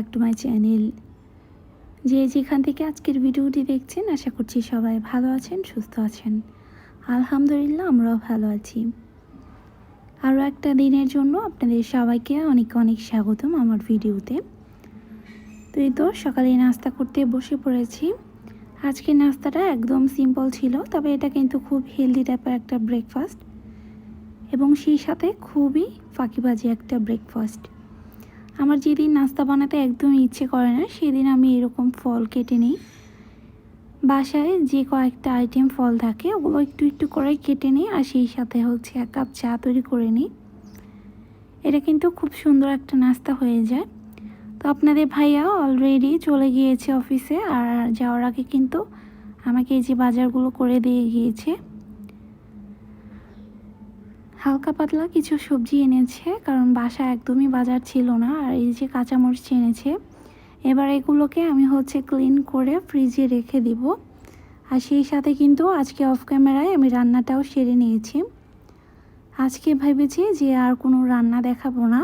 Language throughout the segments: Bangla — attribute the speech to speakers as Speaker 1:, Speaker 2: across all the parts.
Speaker 1: ব্যাক টু মাই চ্যানেল যে যেখান থেকে আজকের ভিডিওটি দেখছেন, আশা করছি সবাই ভালো আছেন, সুস্থ আছেন। আলহামদুলিল্লাহ, আমরাও ভালো আছি। আরও একটা দিনের জন্য আপনাদের সবাইকে অনেক অনেক স্বাগতম আমার ভিডিওতে। তো এই তো, সকালে নাস্তা করতে বসে পড়েছি। আজকের নাস্তাটা একদম সিম্পল ছিল, তবে এটা কিন্তু খুব হেলদি টাইপের একটা ব্রেকফাস্ট এবং সেই সাথে খুবই ফাঁকিবাজি একটা ব্রেকফাস্ট আমার যেদিন নাস্তা বানাতে একদম ইচ্ছে করে না, সেদিন আমি এরকম ফল কেটে নিই। বাসায় যে কয়েকটা আইটেম ফল থাকে, ওগুলো একটু একটু করে কেটে নিই, আর সেই সাথে হচ্ছে এক কাপ চা তৈরি করে নিই। এটা কিন্তু খুব সুন্দর একটা নাস্তা হয়ে যায়। তো আপনাদের ভাইয়া অলরেডি চলে গিয়েছে অফিসে আর যাওয়ার আগে কিন্তু আমাকে এই যে বাজারগুলো করে দিয়ে গিয়েছে। হালকা পাতলা কিছু সবজি এনেছে, কারণ বাসা একদমই বাজার ছিল না, আর এই যে কাঁচামরিচ এনেছে, এবার এগুলোকে আমি হচ্ছে ক্লিন করে ফ্রিজে রেখে দিব। আর সেই সাথে কিন্তু আজকে অফ ক্যামেরায় আমি রান্নাটাও সেরে নিয়েছি। আজকে ভেবেছি যে আর কোনো রান্না দেখাবো না।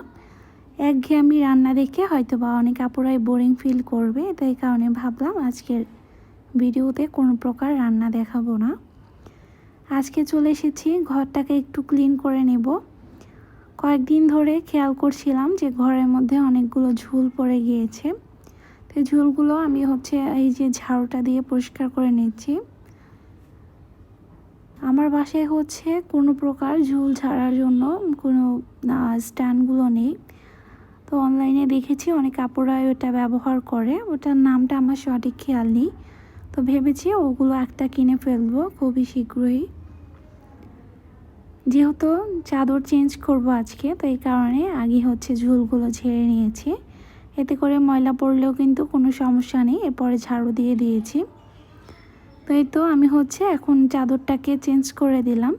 Speaker 1: একঘেয়েমি রান্না দেখে হয়তো বা অনেক আপুরাই বোরিং ফিল করবে তাই কারণে ভাবলাম আজকের ভিডিওতে কোনো প্রকার রান্না দেখাবো না। আজকে চলে এসেছি, ঘরটাকে একটু ক্লিন করে নেব। কয়েকদিন ধরে খেয়াল করছিলাম যে ঘরের মধ্যে অনেকগুলো ঝুল পড়ে গিয়েছে। তো ঝুলগুলো আমি হচ্ছে এই যে ঝাড়ুটা দিয়ে পরিষ্কার করে নিচ্ছি। আমার বাসায় হচ্ছে কোনো প্রকার ঝুল ঝাড়ার জন্য কোনো স্ট্যান্ডগুলো নেই। তো অনলাইনে দেখেছি অনেক কাপড়াই ওটা ব্যবহার করে, ওটার নামটা আমার সঠিক খেয়াল নেই। তো ভেবেছি ওগুলো একটা কিনে ফেলব খুবই শীঘ্রই। যেহেতু চাদর চেঞ্জ করব আজকে, তো এই কারণে আগে হচ্ছে ঝুলগুলো ঝেড়ে নিয়েছি। এতে করে ময়লা পড়লেও কিন্তু কোনো সমস্যা নেই, এরপরে ঝাড়ু দিয়ে দিয়েছি। তো এই তো আমি হচ্ছে এখন চাদরটাকে চেঞ্জ করে দিলাম।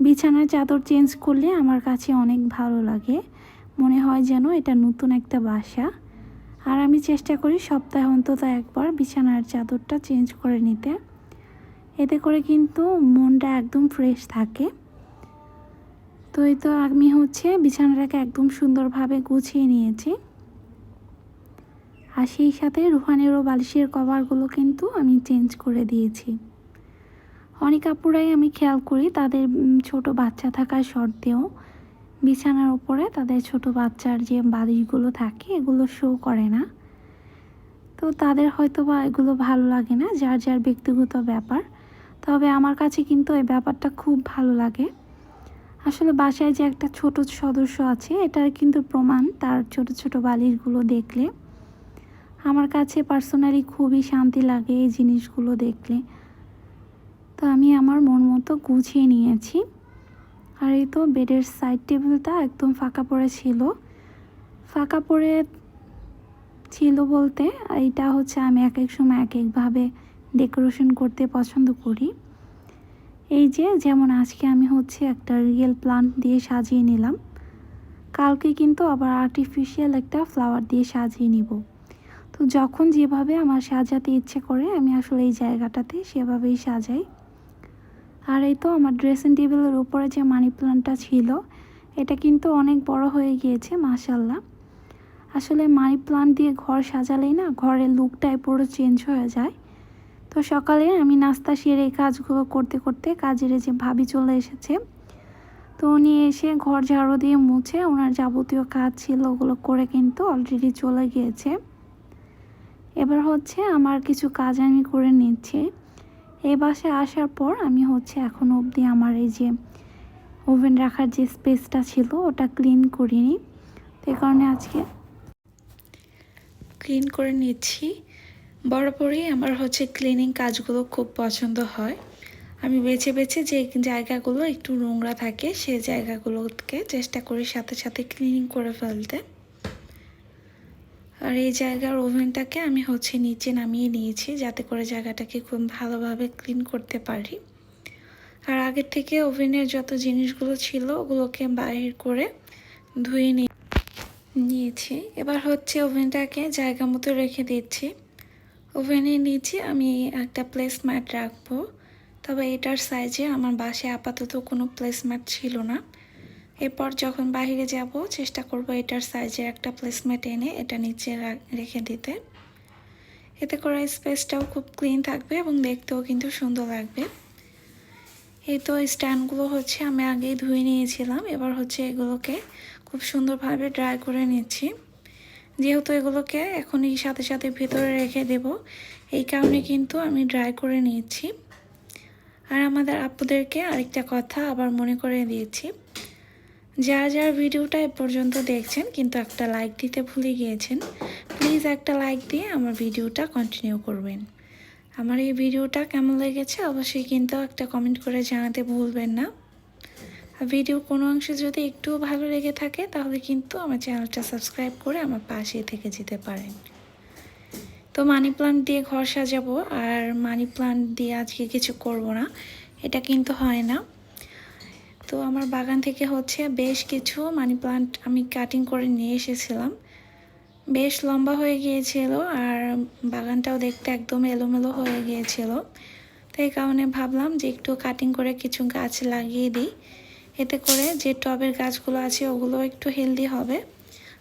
Speaker 1: বিছানার চাদর চেঞ্জ করলে আমার কাছে অনেক ভালো লাগে। মনে হয় যেন এটা নতুন একটা বাসা। আর আমি চেষ্টা করি সপ্তাহে অন্তত একবার বিছানার চাদরটা চেঞ্জ করে নিতে। এতে করে কিন্তু মনটা একদম ফ্রেশ থাকে। তো এই তো আমি হচ্ছে বিছানাটাকে একদম সুন্দরভাবে গুছিয়ে নিয়েছি। আর সেই সাথে রুহানেরও বালিশের কভারগুলো কিন্তু আমি চেঞ্জ করে দিয়েছি। অনেক আপুরাই আমি খেয়াল করি তাদের ছোট বাচ্চা থাকার সত্ত্বেও বিছানার ওপরে তাদের ছোট বাচ্চার যে বালিশগুলো থাকে এগুলো শো করে না। তো তাদের হয়তো বা এগুলো ভালো লাগে না, যার যার ব্যক্তিগত ব্যাপার। তবে আমার কাছে কিন্তু এই ব্যাপারটা খুব ভালো লাগে। আসলে বাসায় যে একটা ছোট সদস্য আছে, এটার কিন্তু প্রমাণ তার ছোট ছোট বালিশগুলো দেখলে। আমার কাছে পার্সোনালি খুবই শান্তি লাগে এই জিনিসগুলো দেখলে। তো আমি আমার মন মতো গুছিয়ে নিয়েছি। আর এই তো বেডের সাইড টেবিলটা একদম ফাঁকা পড়ে ছিল। ফাঁকা পড়ে ছিল বলতে এইটা হচ্ছে আমি এক এক সময় এক একভাবে ডেকোরেশন করতে পছন্দ করি। এই যে, যেমন আজকে আমি হচ্ছে একটা রিয়েল প্লান্ট দিয়ে সাজিয়ে নিলাম। কালকে কিন্তু আবার আর্টিফিশিয়াল একটা ফ্লাওয়ার দিয়ে সাজিয়ে নিব। তো যখন যেভাবে আমার সাজাতে ইচ্ছে করে, আমি আসলে এই জায়গাটাতে সেভাবেই সাজাই। আর এই তো আমার ড্রেসিং টেবিলের উপরে যে মানি প্লান্টটা ছিল, এটা কিন্তু অনেক বড় হয়ে গিয়েছে মাসাল্লাহ আসলে মানি প্লান্ট দিয়ে ঘর সাজালেই না ঘরের লুকটাই পুরো চেঞ্জ হয়ে যায়। তো সকালে আমি নাস্তা সেরে এই কাজগুলো করতে করতে কাজের যে ভাবি চলে এসেছে, তো উনি এসে ঘর ঝাড়ু দিয়ে মুছে ওনার যাবতীয় কাজ ছিল ওগুলো করে কিন্তু অলরেডি চলে গিয়েছে। এবার হচ্ছে আমার কিছু কাজ আমি করে নিচ্ছি। এই বাসে আসার পর আমি হচ্ছে এখন অবধি আমার এই যে ওভেন রাখার যে স্পেসটা ছিল ওটা ক্লিন করিনি। তো এই কারণে আজকে ক্লিন করে নিচ্ছি। বরাবরই আমার হচ্ছে ক্লিনিং কাজগুলো খুব পছন্দ হয়। আমি বেছে বেছে যে জায়গাগুলো একটু নোংরা থাকে, সে জায়গাগুলোকে চেষ্টা করি সাথে সাথে ক্লিনিং করে ফেলতে। আর এই জায়গার ওভেনটাকে আমি হচ্ছে নিচে নামিয়ে নিয়েছি, যাতে করে জায়গাটাকে খুব ভালোভাবে ক্লিন করতে পারি। আর আগের থেকে ওভেনের যত জিনিসগুলো ছিল, ওগুলোকে বাইর করে ধুয়ে নিয়েছি। এবার হচ্ছে ওভেনটাকে জায়গা মতো রেখে দিচ্ছি। ওভেনের নিচে আমি একটা প্লেসম্যাট রাখব। তবে এটার সাইজে আমার বাসায় আপাতত কোনো প্লেসম্যাট ছিল না। এরপর যখন বাইরে যাব, চেষ্টা করব এটার সাইজের একটা প্লেসমেন্ট এনে এটা নিচে রেখে দিতে। এতে করে স্পেসটাও খুব ক্লিন থাকবে এবং দেখতেও কিন্তু সুন্দর লাগবে। এই তো স্ট্যান্ডগুলো হচ্ছে, আমি আগেই ধুয়ে নিয়েছিলাম। এবার হচ্ছে এগুলোকে খুব সুন্দরভাবে ড্রাই করে নিচ্ছি। যেহেতু এগুলোকে এখনই সাথে সাথে ভেতরে রেখে দেব, এই কারণে কিন্তু আমি ড্রাই করে নিয়েছি। আর আমাদের আপুদেরকে আরেকটা কথা আবার মনে করে দিয়েছি। যারা যারা ভিডিওটা এ পর্যন্ত দেখছেন কিন্তু একটা লাইক দিতে ভুলে গিয়েছেন প্লিজ একটা লাইক দিয়ে আমার ভিডিওটা কন্টিনিউ করবেন। আমার এই ভিডিওটা কেমন লেগেছে অবশ্যই কিন্তু একটা কমেন্ট করে জানাতে ভুলবেন না। ভিডিও কোনো অংশে যদি একটু ভালো লেগে থাকে, তাহলে কিন্তু আমার চ্যানেলটা সাবস্ক্রাইব করে আমার পাশে থেকে যেতে পারেন। তো মানি প্লান্ট দিয়ে ঘর সাজাবো, আর মানি প্লান্ট দিয়ে আজকে কিছু করব না, এটা কিন্তু হয় না। তো আমার বাগান থেকে হচ্ছে বেশ কিছু মানি প্লান্ট আমি কাটিং করে নিয়ে এসেছিলাম। বেশ লম্বা হয়ে গিয়েছিল, আর বাগানটাও দেখতে একদম এলোমেলো হয়ে গিয়েছিল। তো এই কারণে ভাবলাম যে একটু কাটিং করে কিছু গাছ লাগিয়ে দিই। এতে করে যে টবের গাছগুলো আছে ওগুলো একটু হেলদি হবে।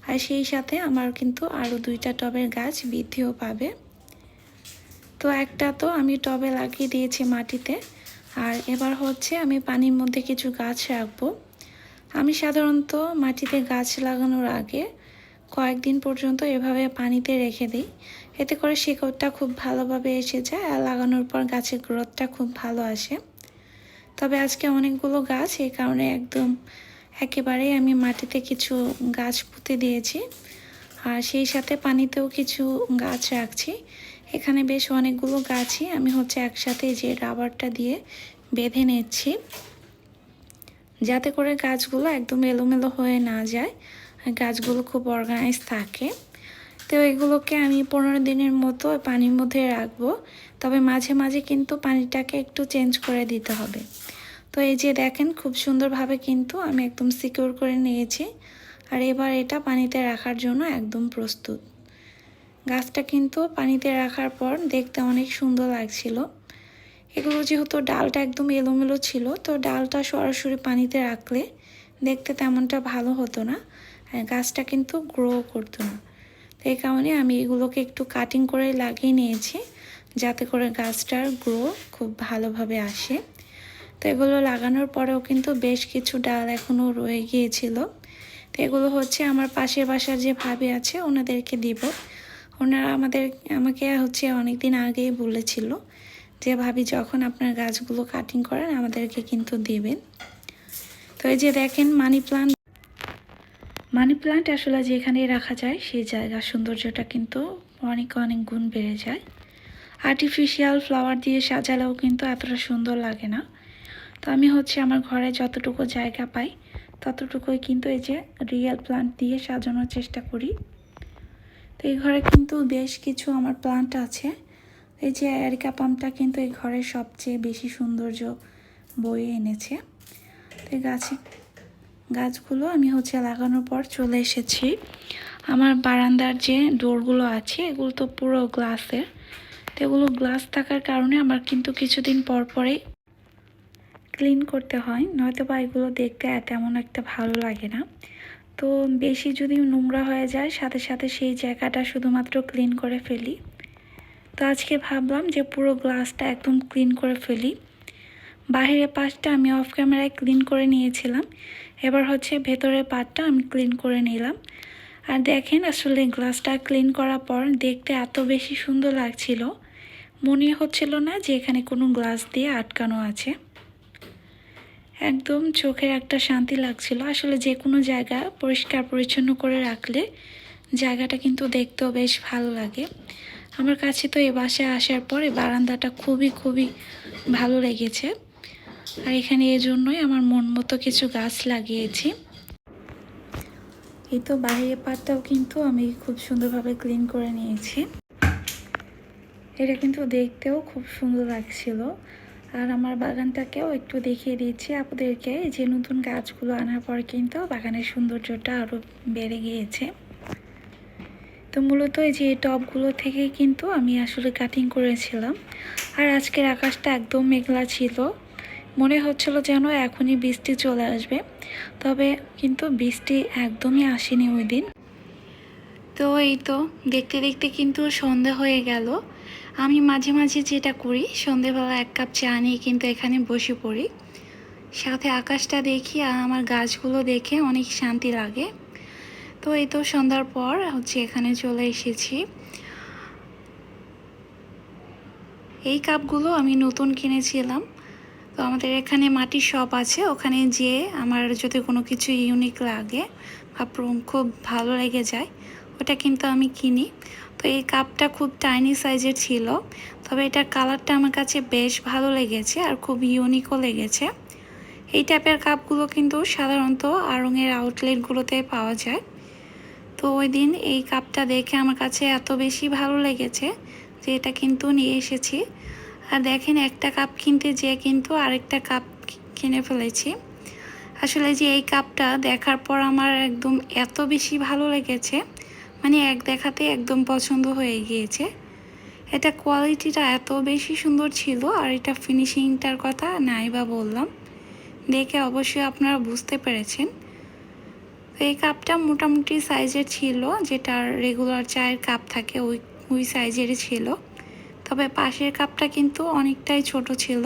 Speaker 1: আর সেই সাথে আমার কিন্তু আরও দুইটা টবের গাছ বৃদ্ধিও পাবে। তো একটা তো আমি টবে লাগিয়ে দিয়েছি মাটিতে, আর এবার হচ্ছে আমি পানির মধ্যে কিছু গাছ রাখব। আমি সাধারণত মাটিতে গাছ লাগানোর আগে কয়েকদিন পর্যন্ত এভাবে পানিতে রেখে দিই। এতে করে শিকড়টা খুব ভালোভাবে এসে যায় আর লাগানোর পর গাছের গ্রোথটা খুব ভালো আসে। তবে আজকে অনেকগুলো গাছ, এই কারণে একদম একেবারেই আমি মাটিতে কিছু গাছ পুঁতে দিয়েছি। আর সেই সাথে পানিতেও কিছু গাছ রাখছি। এখানে বেশ অনেকগুলো গাছই আমি হচ্ছে একসাথে যে রাবারটা দিয়ে বেঁধে নিচ্ছি। যাতে করে গাছগুলো একদম এলোমেলো হয়ে না যায় গাছগুলো খুব অর্গানাইজ থাকে। তো এগুলোকে আমি পনেরো দিনের মতো পানির মধ্যে রাখব। তবে মাঝে মাঝে কিন্তু পানিটাকে একটু চেঞ্জ করে দিতে হবে। তো এই যে দেখেন, খুব সুন্দরভাবে কিন্তু আমি একদম সিকিউর করে নিয়েছি। আর এবার এটা পানিতে রাখার জন্য একদম প্রস্তুত। গাছটা কিন্তু পানিতে রাখার পর দেখতে অনেক সুন্দর লাগছিল। এগুলো যেহেতু ডালটা একদম এলোমেলো ছিল, তো ডালটা সরাসরি পানিতে রাখলে দেখতে তেমনটা ভালো হতো না আর গাছটা কিন্তু গ্রো করতো না। তো এই কারণে আমি এগুলোকে একটু কাটিং করে লাগিয়ে নিয়েছি, যাতে করে গাছটার গ্রো খুব ভালোভাবে আসে। তো এগুলো লাগানোর পরেও কিন্তু বেশ কিছু ডাল এখনও রয়ে গিয়েছিল। তো এগুলো হচ্ছে আমার পাশের বাসার যে ভাবি আছে, ওনাদেরকে দিব। ওনারা আমাদের, আমাকে হচ্ছে অনেক দিন আগেই বলেছিল যে, ভাবি, যখন আপনার গাছগুলো কাটিং করেন, আমাদেরকে কিন্তু দেবেন। তো এই যে দেখেন মানি প্লান্ট মানি প্লান্ট আসলে যেখানে রাখা যায়, সেই জায়গার সৌন্দর্যটা কিন্তু অনেক অনেক গুণ বেড়ে যায়। আর্টিফিশিয়াল ফ্লাওয়ার দিয়ে সাজালেও কিন্তু এতটা সুন্দর লাগে না। তো আমি হচ্ছে আমার ঘরে যতটুকু জায়গা পাই, ততটুকুই কিন্তু এই যে রিয়েল প্লান্ট দিয়ে সাজানোর চেষ্টা করি। তো এই ঘরে কিন্তু বেশ কিছু আমার প্লান্ট আছে। এই যে অ্যারিকা পাম্পটা কিন্তু এই ঘরের সবচেয়ে বেশি সৌন্দর্য বয়ে এনেছে। তো এই গাছে, গাছগুলো আমি হচ্ছে লাগানোর পর চলে এসেছি। আমার বারান্দার যে ডোরগুলো আছে, এগুলো তো পুরো গ্লাসের তো এগুলো গ্লাস থাকার কারণে আমার কিন্তু কিছুদিন পর পরে ক্লিন করতে হয় নয়তো বা এগুলো দেখতে তেমন একটা ভালো লাগে না। তো বেশি যদি নোংরা হয়ে যায়, সাথে সাথে সেই জায়গাটা শুধুমাত্র ক্লিন করে ফেলি। তো আজকে ভাবলাম যে পুরো গ্লাসটা একদম ক্লিন করে ফেলি। বাহিরের পাশটা আমি অফ ক্যামেরায় ক্লিন করে নিয়েছিলাম। এবার হচ্ছে ভেতরের পাটটা আমি ক্লিন করে নিলাম। আর দেখেন আসলে গ্লাসটা ক্লিন করার পর দেখতে এত বেশি সুন্দর লাগছিল। মনে হচ্ছিল না যে এখানে কোনো গ্লাস দিয়ে আটকানো আছে। একদম চোখের একটা শান্তি লাগছিল। আসলে যে কোনো জায়গা পরিষ্কার পরিচ্ছন্ন করে রাখলে জায়গাটা কিন্তু দেখতেও বেশ ভালো লাগে। আমার কাছে তো এ বাসায় আসার পরে বারান্দাটা খুবই খুবই ভালো লেগেছে। আর এখানে এই জন্যই আমার মন মতো কিছু গাছ লাগিয়েছি। এই তো বাইরের পাটটাও কিন্তু আমি খুব সুন্দরভাবে ক্লিন করে নিয়েছি। এটা কিন্তু দেখতেও খুব সুন্দর লাগছিল। আর আমার বাগানটাকেও একটু দেখিয়ে দিচ্ছি আপনাদেরকে যে নতুন গাছগুলো আনার পর কিন্তু বাগানের সৌন্দর্যটা আরও বেড়ে গিয়েছে। তো মূলত এই যে টবগুলো থেকে কিন্তু আমি আসলে কাটিং করেছিলাম। আর আজকের আকাশটা একদম মেঘলা ছিল। মনে হচ্ছিল যেন এখনই বৃষ্টি চলে আসবে। তবে কিন্তু বৃষ্টি একদমই আসেনি ওই দিন। তো এই তো দেখতে দেখতে কিন্তু সন্ধে হয়ে গেল। আমি মাঝে মাঝে যেটা করি, সন্ধেবেলা এক কাপ চা নিয়ে কিন্তু এখানে বসে পড়ি। সাথে আকাশটা দেখি আর আমার গাছগুলো দেখে অনেক শান্তি লাগে। তো এই তো সন্ধ্যার পর হচ্ছে এখানে চলে এসেছি। এই কাপগুলো আমি নতুন কিনেছিলাম। তো আমাদের এখানে মাটির শপ আছে, ওখানে যেয়ে আমার যদি কোনো কিছু ইউনিক লাগে বা খুব ভালো লেগে যায়, ওটা কিন্তু আমি কিনি। তো এই কাপটা খুব টাইনি সাইজের ছিল, তবে এটার কালারটা আমার কাছে বেশ ভালো লেগেছে আর খুব ইউনিকও লেগেছে। এই টাইপের কাপগুলো কিন্তু সাধারণত আড়ংয়ের আউটলেটগুলোতে পাওয়া যায়। তো ওই দিন এই কাপটা দেখে আমার কাছে এত বেশি ভালো লেগেছে যে এটা কিন্তু নিয়ে এসেছি। আর দেখেন একটা কাপ কিনতে যেয়ে কিন্তু আরেকটা কাপ কিনে ফেলেছি। আসলে যে এই কাপটা দেখার পর আমার একদম এত বেশি ভালো লেগেছে মানে এক দেখাতে একদম পছন্দ হয়ে গিয়েছে। এটা কোয়ালিটিটা এত বেশি সুন্দর ছিল আর এটা ফিনিশিংটার কথা নাই বা বললাম। দেখে অবশ্যই আপনারা বুঝতে পেরেছেন। তো এই কাপটা মোটামুটি সাইজের ছিল, যেটা রেগুলার চায়ের কাপ থাকে ওই ওই সাইজেরই ছিল। তবে পাশের কাপটা কিন্তু অনেকটাই ছোট ছিল।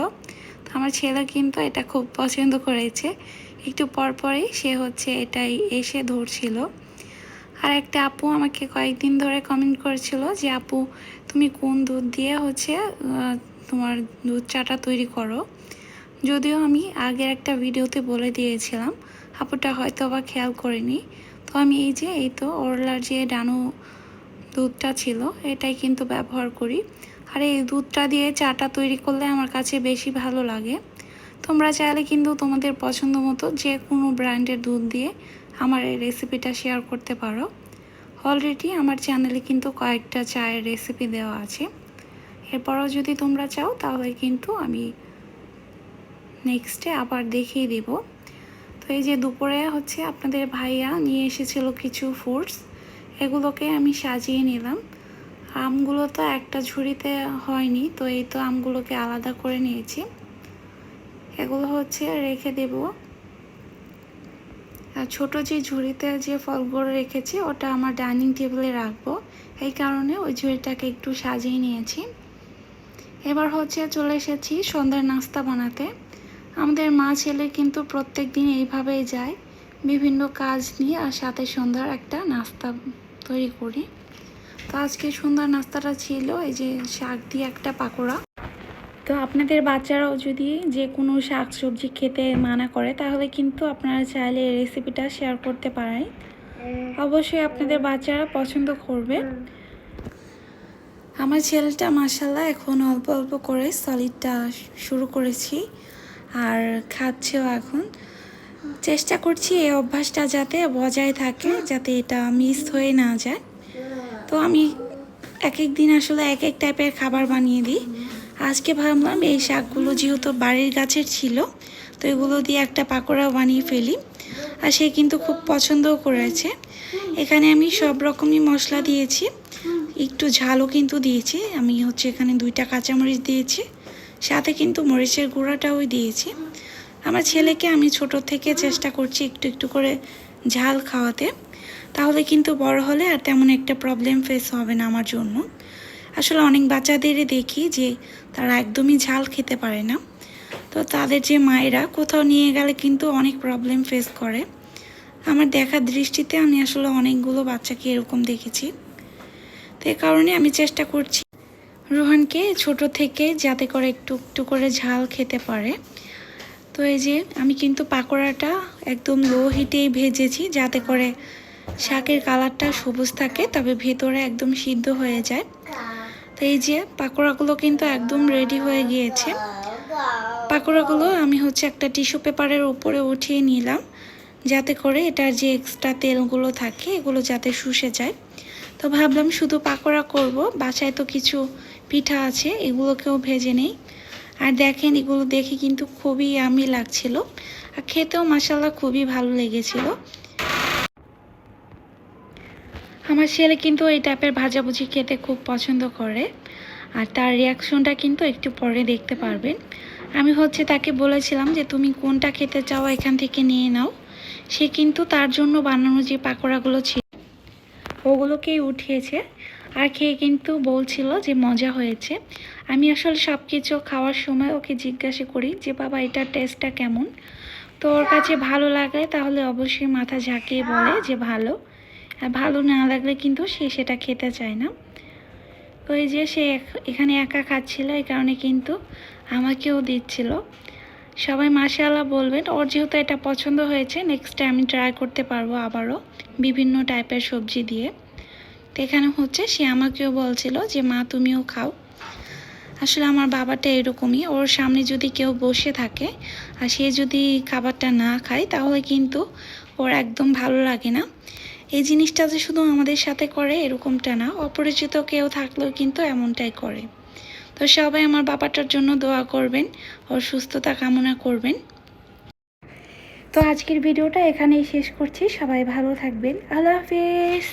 Speaker 1: তো আমার ছেলে কিন্তু এটা খুব পছন্দ করেছে। একটু পরপরই সে হচ্ছে এটাই এসে ধরছিল। আর একটা আপু আমাকে কয়েকদিন ধরে কমেন্ট করেছিল যে, আপু, তুমি কোন দুধ দিয়ে হচ্ছে তোমার দুধ চাটা তৈরি করো? যদিও আমি আগের একটা ভিডিওতে বলে দিয়েছিলাম, আপুটা হয়তো বা খেয়াল করিনি। তো আমি এই যে, এই তো ওরলার যে ডানু দুধটা ছিল, এটাই কিন্তু ব্যবহার করি। আর এই দুধটা দিয়ে চাটা তৈরি করলে আমার কাছে বেশি ভালো লাগে। তোমরা চাইলে কিন্তু তোমাদের পছন্দ মতো যে কোনো ব্র্যান্ডের দুধ দিয়ে আমার এই রেসিপিটা শেয়ার করতে পারো। অলরেডি আমার চ্যানেলে কিন্তু কয়েকটা চায়ের রেসিপি দেওয়া আছে। এরপরও যদি তোমরা চাও, তাহলে কিন্তু আমি নেক্সটে আবার দেখিয়ে দিব। তো এই যে দুপুরে হচ্ছে আপনাদের ভাইয়া নিয়ে এসেছিল কিছু ফ্রুটস এগুলোকে আমি সাজিয়ে নিলাম। আমগুলো তো একটা ঝুড়িতে হয়নি, তো এই তো আমগুলোকে আলাদা করে নিয়েছি। এগুলো হচ্ছে রেখে দেব। ছোটো যে ঝুড়িতে যে ফলগুলো রেখেছি, ওটা আমার ডাইনিং টেবিলে রাখব। এই কারণে ওই ঝুড়িটাকে একটু সাজিয়ে নিয়েছি। এবার হচ্ছে চলে এসেছি সন্ধ্যার নাস্তা বানাতে। আমাদের মা ছেলে কিন্তু প্রত্যেক দিন এইভাবেই যায়। বিভিন্ন কাজ নিয়ে আর সাথে সন্ধ্যার একটা নাস্তা তৈরি করি। তো আজকে সন্ধ্যার নাস্তাটা ছিল এই যে শাক দিয়ে একটা পাকোড়া। তো আপনাদের বাচ্চারাও যদি যে কোনো শাক সবজি খেতে মানা করে, তাহলে কিন্তু আপনারা চাইলে এই রেসিপিটা শেয়ার করতে পারেন। অবশ্যই আপনাদের বাচ্চারা পছন্দ করবে। আমার ছেলেটা মাসাল্লাহ এখন অল্প অল্প করে সলিডটা শুরু করেছি আর খাচ্ছেও এখন। চেষ্টা করছি এই অভ্যাসটা যাতে বজায় থাকে, যাতে এটা মিস হয়ে না যায়। তো আমি এক এক দিন আসলে এক এক টাইপের খাবার বানিয়ে দিই। আজকে ভাবলাম এই শাকগুলো যেহেতু বাড়ির গাছের ছিল, তো এগুলো দিয়ে একটা পাকোড়া বানিয়ে ফেলি। আর সে কিন্তু খুব পছন্দও করেছে। এখানে আমি সব রকমই মশলা দিয়েছি। একটু ঝালও কিন্তু দিয়েছি। আমি হচ্ছে এখানে দুইটা কাঁচামরিচ দিয়েছি, সাথে কিন্তু মরিচের গুঁড়াটাও দিয়েছি। আমার ছেলেকে আমি ছোট থেকে চেষ্টা করছি একটু একটু করে ঝাল খাওয়াতে। তাহলে কিন্তু বড় হলে আর তেমন একটা প্রবলেম ফেস হবে না আমার জন্য। আসলে অনেক বাচ্চাদেরই দেখি যে তারা একদমই ঝাল খেতে পারে না। তো তাদের যে মায়েরা কোথাও নিয়ে গেলে কিন্তু অনেক প্রবলেম ফেস করে। আমার দেখার দৃষ্টিতে আমি আসলে অনেকগুলো বাচ্চাকে এরকম দেখেছি। তো এ কারণে আমি চেষ্টা করছি রোহানকে ছোট থেকে যাতে করে একটু একটু করে ঝাল খেতে পারে। তো এই যে আমি কিন্তু পাকোড়াটা একদম লো হিটেই ভেজেছি যাতে করে শাকের কালারটা সবুজ থাকে, তবে ভেতরে একদম সিদ্ধ হয়ে যায়। তো এই যে পাকোড়াগুলো কিন্তু একদম রেডি হয়ে গিয়েছে। পাকোড়াগুলো আমি হচ্ছে একটা টিস্যু পেপারের উপরে উঠিয়ে নিলাম, যাতে করে এটার যে এক্সট্রা তেলগুলো থাকে, এগুলো যাতে শুষে যায়। তো ভাবলাম শুধু পাকোড়া করব, বাসায় তো কিছু পিঠা আছে, এগুলোকেও ভেজে নেই। আর দেখেন, এগুলো দেখে কিন্তু খুবই আমি লাগছিল। আর খেতেও মাসাল্লাহ খুবই ভালো লেগেছিল। আমার ছেলে কিন্তু এই টাইপের ভাজাভুজি খেতে খুব পছন্দ করে। আর তার রিয়াকশনটা কিন্তু একটু পরে দেখতে পারবেন। আমি হচ্ছে তাকে বলেছিলাম যে, তুমি কোনটা খেতে চাও এখান থেকে নিয়ে নাও। সে কিন্তু তার জন্য বানানো যে পাকোড়াগুলো ছিল, ওগুলোকেই উঠিয়েছে। আর খেয়ে কিন্তু বলছিল যে, মজা হয়েছে। আমি আসলে সব কিছু খাওয়ার সময় ওকে জিজ্ঞাসা করি যে, বাবা, এটার টেস্টটা কেমন? তো ওর কাছে ভালো লাগলে তাহলে অবশ্যই মাথা ঝাঁকিয়ে বলে যে, ভালো। ভালো না লাগলে কিন্তু সে সেটা খেতে চায় না। ওই যে সে এখ- এখানে একা খাচ্ছিল, এই কারণে কিন্তু আমাকেও দিচ্ছিল। সবাই মাশাআল্লাহ বলবেন, ওর যেহেতু এটা পছন্দ হয়েছে নেক্সট টাইম আমি ট্রাই করতে পারব আবারও বিভিন্ন টাইপের সবজি দিয়ে। তো এখানে হচ্ছে সে আমাকেও বলছিল যে, মা, তুমিও খাও। আসলে আমার বাবাটা এরকমই, ওর সামনে যদি কেউ বসে থাকে আর সে যদি খাবারটা না খায়, তাহলে কিন্তু ওর একদম ভালো লাগে না। এই জিনিসটা যে শুধু আমাদের সাথে করে এরকমটা না, অপরিচিত কেউ থাকলেও কিন্তু এমনটাই করে। তো সবাই আমার বাবাটার জন্য দোয়া করবেন, ওর সুস্থতা কামনা করবেন। তো আজকের ভিডিওটা এখানেই শেষ করছি। সবাই ভালো থাকবেন। আল্লাহ হাফেজ।